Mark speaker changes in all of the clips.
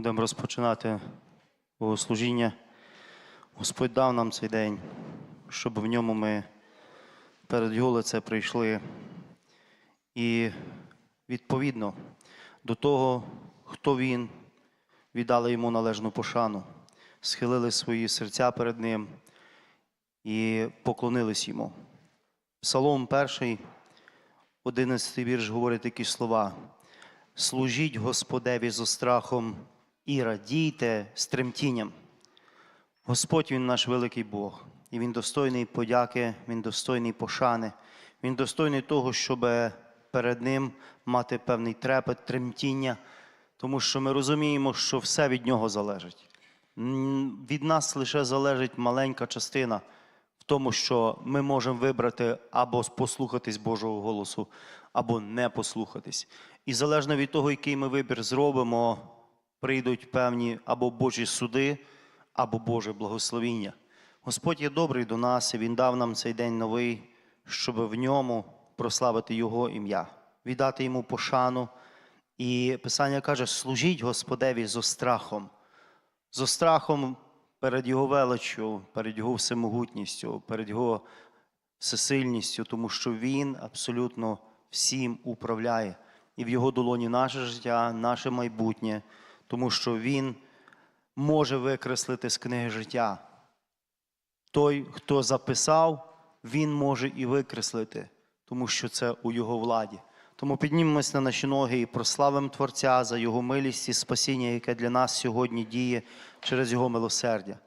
Speaker 1: будемо розпочинати богослужіння. Господь дав нам цей день, щоб в ньому ми перед Його лице прийшли. І відповідно до того, хто він, віддали йому належну пошану, схилили свої серця перед Ним і поклонились йому. Псалом перший, 11 вірш говорить такі слова. Служіть Господеві зо страхом і радійте з тремтінням. Господь Він наш великий Бог, і Він достойний подяки, Він достойний пошани, Він достойний того, щоб перед Ним мати певний трепет, тремтіння, тому що ми розуміємо, що все від Нього залежить. Від нас лише залежить маленька частина в тому, що ми можемо вибрати або послухатись Божого голосу, або не послухатись. І залежно від того, який ми вибір зробимо, прийдуть певні або Божі суди, або Боже благословіння. Господь є добрий до нас, і Він дав нам цей день новий, щоб в ньому прославити Його ім'я, віддати йому пошану. І Писання каже: служіть Господеві зо страхом, зо страхом перед Його величчю, перед Його всемогутністю, перед Його всесильністю, тому що Він абсолютно всім управляє. І в Його долоні наше життя, наше майбутнє, тому що Він може викреслити з книги життя. Той, хто записав, він може і викреслити, тому що це у його владі. Тому піднімемось на наші ноги і прославимо Творця за Його милість і спасіння, яке для нас сьогодні діє через Його милосердя.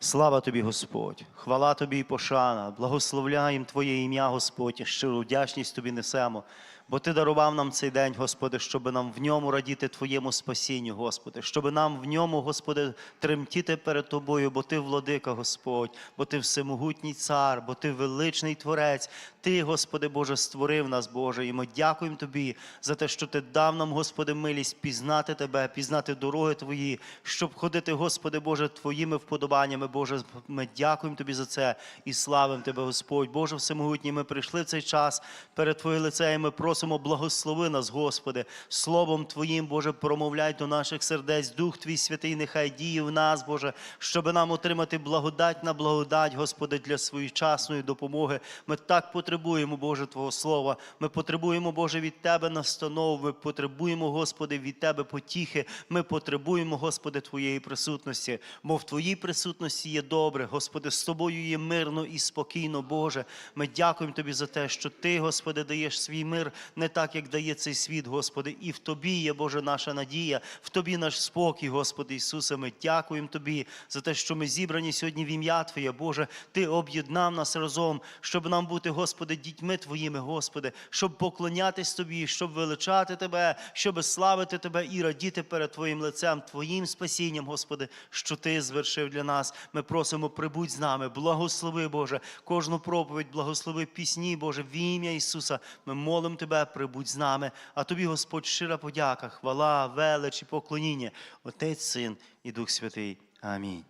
Speaker 1: Слава тобі, Господь! Хвала тобі і пошана, благословляємо Твоє ім'я, Господь, і щиру вдячність тобі несемо. Бо Ти дарував нам цей день, Господи, щоб нам в ньому радіти Твоєму спасінню, Господи, щоб нам в ньому, Господи, тремтіти перед Тобою, бо Ти владика, Господь, бо Ти всемогутній цар, бо Ти величний Творець. Ти, Господи Боже, створив нас, Боже, і ми дякуємо Тобі за те, що Ти дав нам, Господи, милість пізнати Тебе, пізнати дороги Твої, щоб ходити, Господи Боже, Твоїми вподобаннями, Боже. Ми дякуємо Тобі за це і славимо Тебе, Господь. Боже всемогутній, ми прийшли в цей час перед Твоє лице, і ми просимо, благослови нас, Господи, Словом Твоїм, Боже, промовляй до наших сердець, Дух Твій святий, нехай діє в нас, Боже, щоб нам отримати благодать на благодать, Господи, для своєчасної допомоги. Ми так потребуємо, Боже, Твого Слова. Ми потребуємо, Боже, від Тебе настанов. Ми потребуємо, Господи, від Тебе потіхи. Ми потребуємо, Господи, Твоєї присутності. Бо в Твоїй присутності є добре, Господи, з Тобою є мирно і спокійно, Боже. Ми дякуємо Тобі за те, що Ти, Господи, даєш свій мир не так, як дає цей світ, Господи, і в Тобі є, Боже, наша надія, в Тобі наш спокій, Господи Ісусе. Ми дякуємо Тобі за те, що ми зібрані сьогодні в ім'я Твоє, Боже. Ти об'єднав нас разом, щоб нам бути, Господи, дітьми Твоїми, Господи, щоб поклонятись Тобі, щоб величати Тебе, щоб славити Тебе і радіти перед Твоїм лицем, Твоїм спасінням, Господи, що Ти звершив для нас. Ми просимо, прибудь з нами, благослови, Боже, кожну проповідь, благослови пісні, Боже, в ім'я Ісуса. Ми молимо Тебе, прибудь з нами. А Тобі, Господь, щира подяка, хвала, велич і поклоніння. Отець, Син і Дух Святий. Амінь.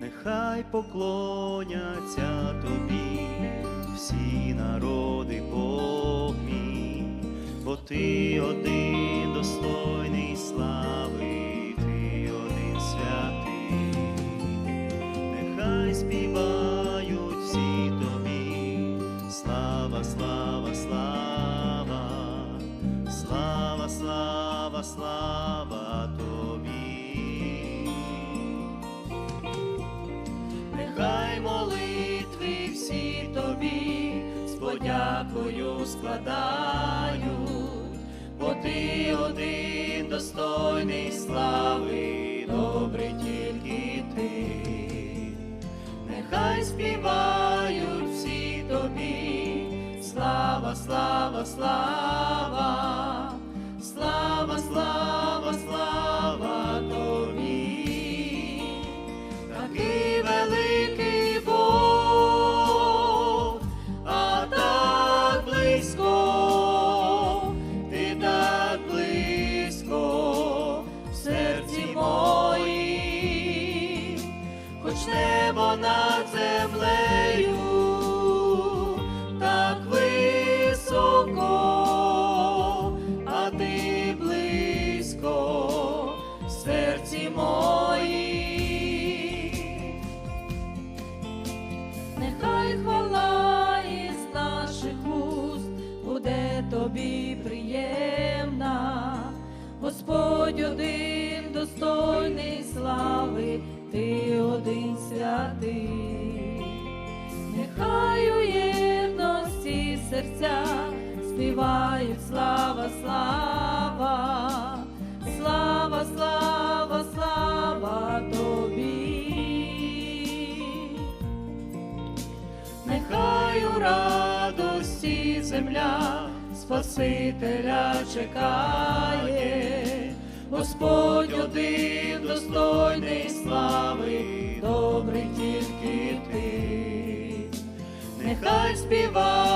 Speaker 1: Нехай поклоняться тобі всі народи Бог мій, бо ти один достойний слави, ти один святий, нехай співають всі тобі, слава, слава, слава, слава, слава, слава тобі.
Speaker 2: Нехай молитви всі тобі складають, бо ти один достойний слави, добрий тільки ти, нехай співають всі тобі, слава, слава, слава, слава, слава. Співають слава, слава, слава, слава, слава тобі. Нехай у радості земля Спасителя чекає, Господь один достойний слави, добрий тільки ти. Нехай співають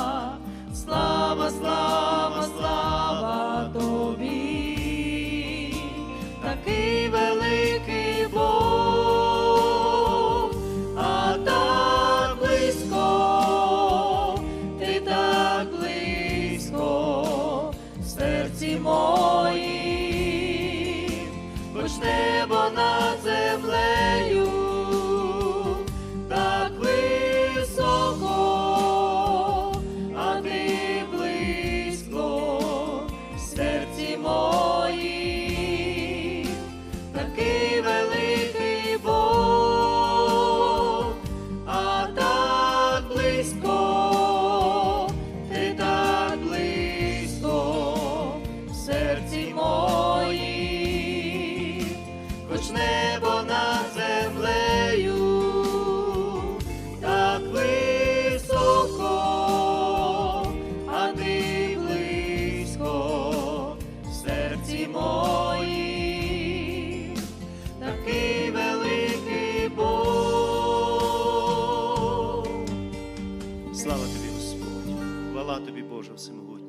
Speaker 1: Хвала тобі, Боже Всемогутній.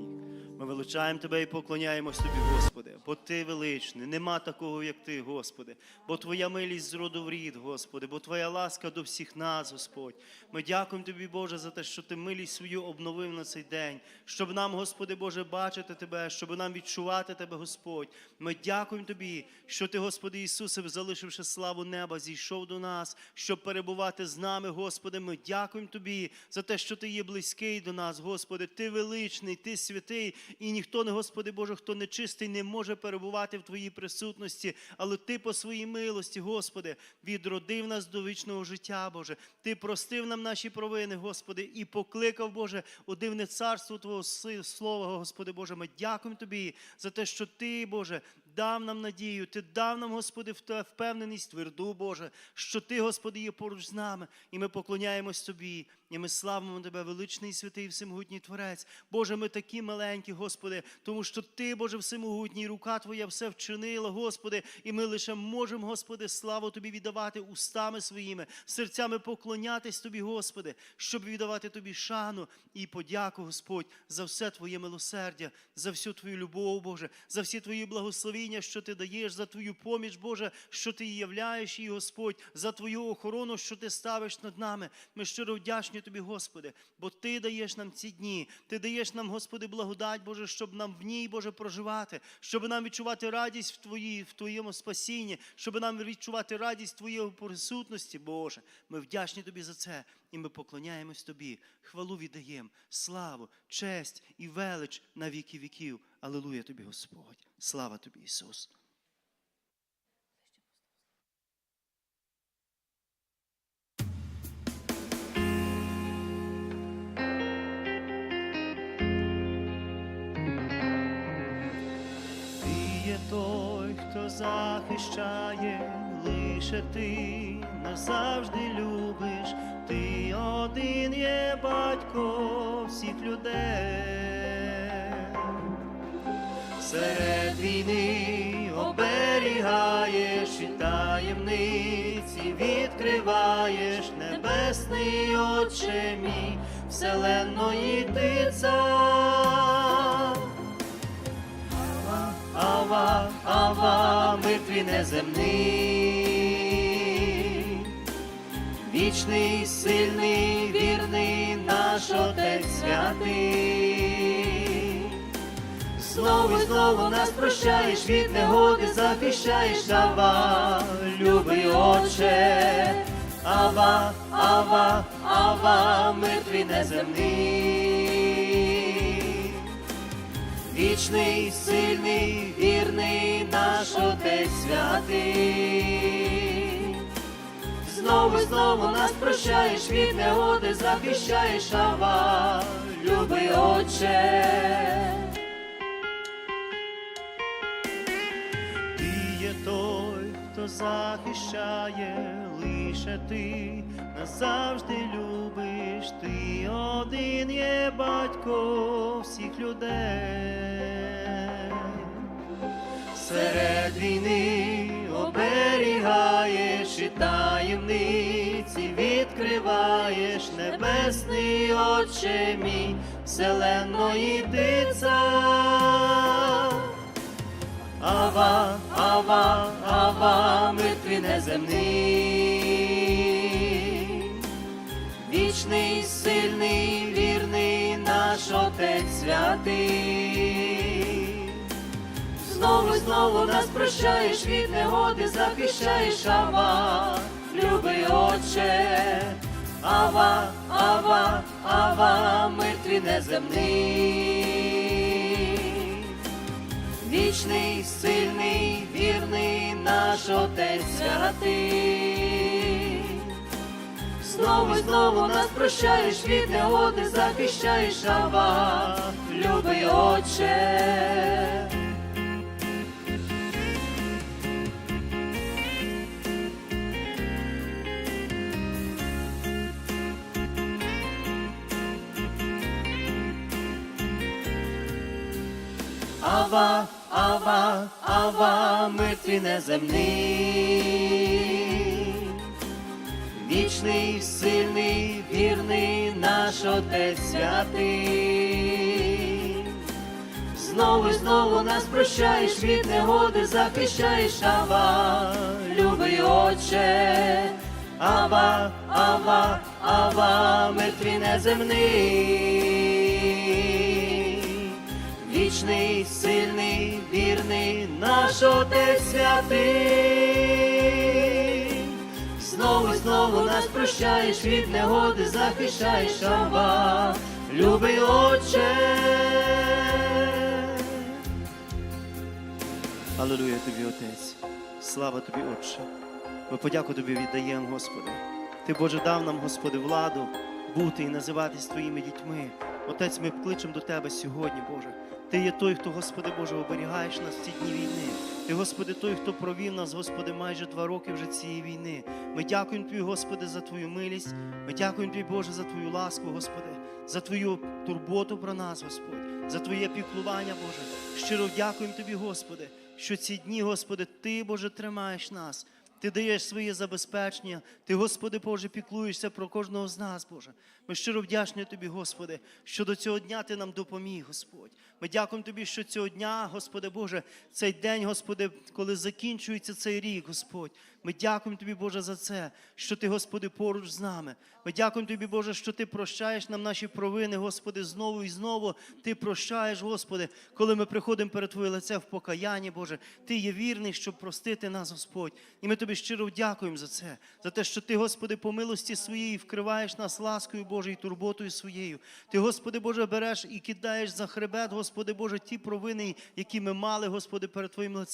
Speaker 1: Ми величаємо тебе і поклоняємось тобі, Господи, бо ти величний, нема такого, як ти, Господи, бо Твоя милість з роду в рід, Господи, бо Твоя ласка до всіх нас, Господь. Ми дякуємо тобі, Боже, за те, що ти милість свою обновив на цей день, щоб нам, Господи Боже, бачити Тебе, щоб нам відчувати Тебе, Господь. Ми дякуємо Тобі, що Ти, Господи Ісусе, залишивши славу неба, зійшов до нас, щоб перебувати з нами, Господи. Ми дякуємо Тобі за те, що Ти є близький до нас, Господи. Ти величний, Ти святий, і ніхто не, Господи Боже, хто нечистий, не може перебувати в Твоїй присутності, але Ти по своїй милості, Господи, відродив нас до вічного життя, Боже. Ти простив нам наші провини, Господи, і покликав, Боже, у дивне царство Твого Слова, Господи Боже. Ми дякуємо Тобі за те, що Ти, Боже, дав нам надію, Ти дав нам, Господи, впевненість тверду, Боже, що Ти, Господи, є поруч з нами, і ми поклоняємось Тобі, і ми славимо Тебе, величний святий всемогутній Творець. Боже, ми такі маленькі, Господи, тому що Ти, Боже, всемогутній, рука Твоя все вчинила, Господи, і ми лише можемо, Господи, славу Тобі віддавати устами своїми, серцями поклонятись Тобі, Господи, щоб віддавати Тобі шану і подяку, Господь, за все Твоє милосердя, за всю Твою любов, Боже, за всі Твої благословіння, що Ти даєш, за Твою поміч, Боже, що Ти являєш її, Господь, за Твою охорону, що Ти ставиш над нами. Ми щиро вдячні Тобі, Господи, бо Ти даєш нам ці дні, Ти даєш нам, Господи, благодать, Боже, щоб нам в ній, Боже, проживати, щоб нам відчувати радість в Твоїй, в Твоєму спасінні, щоб нам відчувати радість Твоєї присутності, Боже. Ми вдячні Тобі за це, і ми поклоняємось Тобі. Хвалу віддаємо, славу, честь і велич на віки віків. Алилуя Тобі, Господь. Слава Тобі, Ісус.
Speaker 3: Той, хто захищає,
Speaker 1: лише ти назавжди любиш, ти один є батько всіх людей. Серед війни оберігаєш і таємниці відкриваєш небесний Отче мій, вселенної ти цар. Ава, ава, мир твій вічний, сильний, вірний наш Отець святий. Знову і знову нас прощаєш від негоди, захищаєш, ава, любий Отче, ава, ава, ава, мир твій неземний. Вічний, сильний, вірний наш Отець святий. Знову і знову нас прощаєш від негоди, захищаєш, ава, любий Отче. Ти є той, хто захищає, лише ти назавжди любиш, ти один є батько всіх людей. Серед війни оберігаєш і таємниці відкриваєш небесний Отче мій, вселенної ти. Ава, ава, ава, мертві неземний, вічний, сильний, вірний наш Отець святий. Знову знову нас прощаєш від негоди, захищаєш, ава, любий Отче, ава, ава, ава, мертві неземний. Вічний, сильний, вірний наш Отець святий. Знову і знову нас прощаєш від негоди, захищаєш, ава, любий Отче. Ава, ава, ава, мертві неземний, вічний, сильний, вірний наш Отець святий. Знову і знову нас прощаєш від негоди, захищаєш, ава, любий Отче, ава, ава, ава, мертві неземний. Вічний, сильний, вірний наш Отець святий. Знову і знову нас прощаєш від негоди, захищаєш, ава, любий Отче. Аллилуйя тобі, Отець. Слава тобі, Отче. Ми подяку тобі віддаємо, Господи. Ти, Боже, дав нам, Господи, владу бути і називатись Твоїми дітьми. Отець, ми кличемо до Тебе сьогодні, Боже. Ти є той, хто, Господи Боже, оберігаєш нас в ці дні війни. Ти, Господи, той, хто провів нас, Господи, майже два роки вже цієї війни. Ми дякуємо Тобі, Господи, за Твою милість. Ми дякуємо Тобі, Боже, за Твою ласку, Господи, за Твою турботу про нас, Господь, за Твоє піклування, Боже. Щиро дякуємо Тобі, Господи, що ці дні, Господи, Ти, Боже, тримаєш нас. Ти даєш своє забезпечення. Ти, Господи Боже, піклуєшся про кожного з нас, Боже. Ми щиро вдячні Тобі, Господи, що до цього дня Ти нам допоміг, Господь. Ми дякуємо Тобі, що цього дня, Господи Боже, цей день, Господи, коли закінчується цей рік, Господь. Ми дякуємо Тобі, Боже, за це, що Ти, Господи, поруч з нами. Ми дякуємо Тобі, Боже, що Ти прощаєш нам наші провини, Господи, знову і знову. Ти прощаєш, Господи, коли ми приходимо перед Твоє лице в покаянні, Боже. Ти є вірний, щоб простити нас, Господь. І ми Тобі щиро дякуємо за це, за те, що Ти, Господи, по милості своєї вкриваєш нас ласкою Божою, і турботою своєю. Ти, Господи Боже, береш і кидаєш за хребет, Господи Боже, ті провини, які ми мали, Господи, перед Твоїм лицем.